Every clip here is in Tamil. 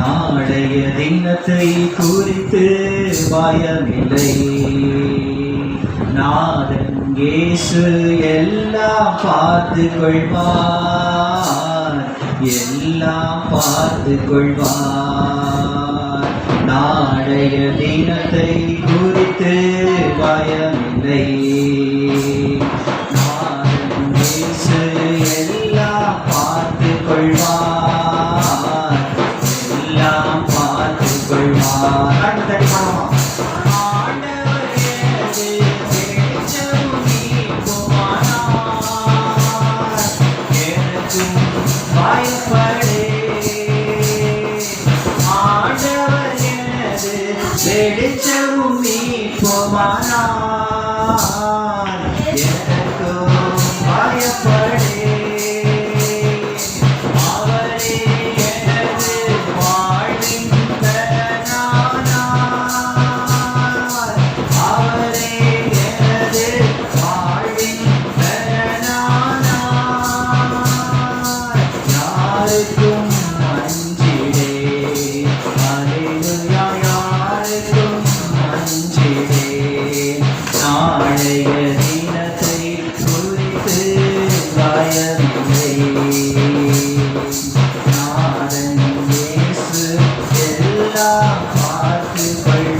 நாளைய தினத்தை குறித்து பயமில்லை. நாதன் இயேசு எல்லாம் பார்த்து கொள்வார் எல்லாம் பார்த்து கொள்வார் நாளைய தினத்தை குறித்து பயமில்லை. நாதன் இயேசு எல்லாம் பார்த்து கொள்வார் கரண்ட் தட்டி பண்ணுமா வெடிச்சவும் நீ போமானா Maria, Martin,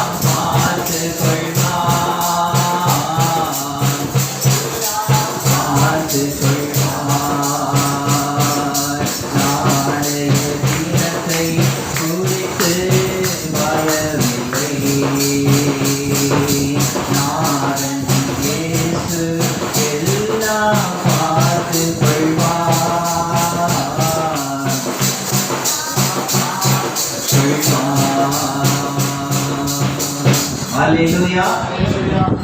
Ah, ah, ah, ah, ah, Hallelujah.